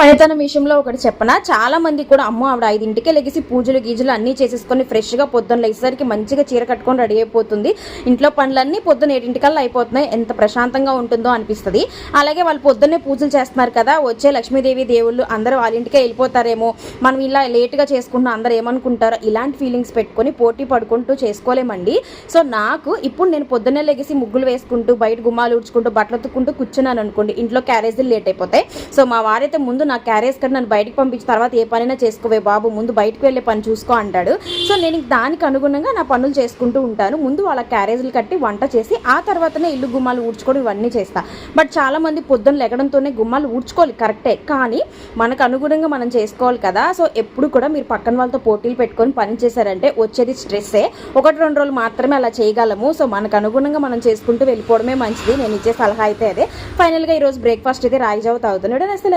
పనితనం విషయంలో ఒకటి చెప్పనా? చాలా మంది కూడా అమ్మ ఆవిడ ఐదింటికే లెగిసి పూజలు గీజులు అన్నీ చేసేసుకొని ఫ్రెష్గా పొద్దున్న లేచేసరికి మంచిగా చీర కట్టుకొని రెడీ అయిపోతుంది. ఇంట్లో పనులన్నీ పొద్దున్న ఏడింటికల్లా అయిపోతున్నాయి. ఎంత ప్రశాంతంగా ఉంటుందో అనిపిస్తుంది. అలాగే వాళ్ళు పొద్దున్నే పూజలు చేస్తున్నారు కదా వచ్చే లక్ష్మీదేవి దేవుళ్ళు అందరూ వాళ్ళ ఇంటికే వెళ్ళిపోతారేమో. మనం ఇలా లేట్గా చేసుకుంటున్నాం అందరూ ఏమనుకుంటారో ఇలాంటి ఫీలింగ్స్ పెట్టుకొని పోటీ పడుకుంటూ చేసుకోలేమండి. సో నాకు ఇప్పుడు నేను పొద్దున్నే లెగిసి ముగ్గులు వేసుకుంటూ బయట గుమ్మాలు ఊడ్చుకుంటూ బట్టలు ఉతుక్కుంటూ కూర్చున్నాను అనుకోండి ఇంట్లో క్యారేజీలు లేట్ అయిపోతాయి. సో మా వారైతే ముందు నా క్యారేజ్ కన్నా నన్ను బయటకు పంపించిన తర్వాత ఏ పనైనా చేసుకోవే బాబు ముందు బయటకు వెళ్ళే పని చూసుకో అంటాడు. సో నేను దానికి అనుగుణంగా నా పనులు చేసుకుంటూ ఉంటాను. ముందు వాళ్ళ క్యారేజీలు కట్టి వంట చేసి ఆ తర్వాతనే ఇల్లు గుమ్మాలు ఊడ్చుకోవడం ఇవన్నీ చేస్తా. బట్ చాలా మంది పొద్దున్న లెగడంతోనే గుమ్మాలు ఊడ్చుకోవాలి కరెక్టే. కానీ మనకు అనుగుణంగా మనం చేసుకోవాలి కదా. సో ఎప్పుడు కూడా మీరు పక్కన వాళ్ళతో పోటీలు పెట్టుకొని పని చేశారంటే వచ్చేది స్ట్రెస్సే. ఒకటి రెండు రోజులు మాత్రమే అలా చేయగలము. సో మనకు అనుగుణంగా మనం చేసుకుంటూ వెళ్ళిపోవడమే మంచిది. నేను ఇచ్చే సలహా అయితే అదే. ఫైనల్గా ఈరోజు బ్రేక్ఫాస్ట్ అయితే రాగి జావ తాగుతున్నాడు అసలు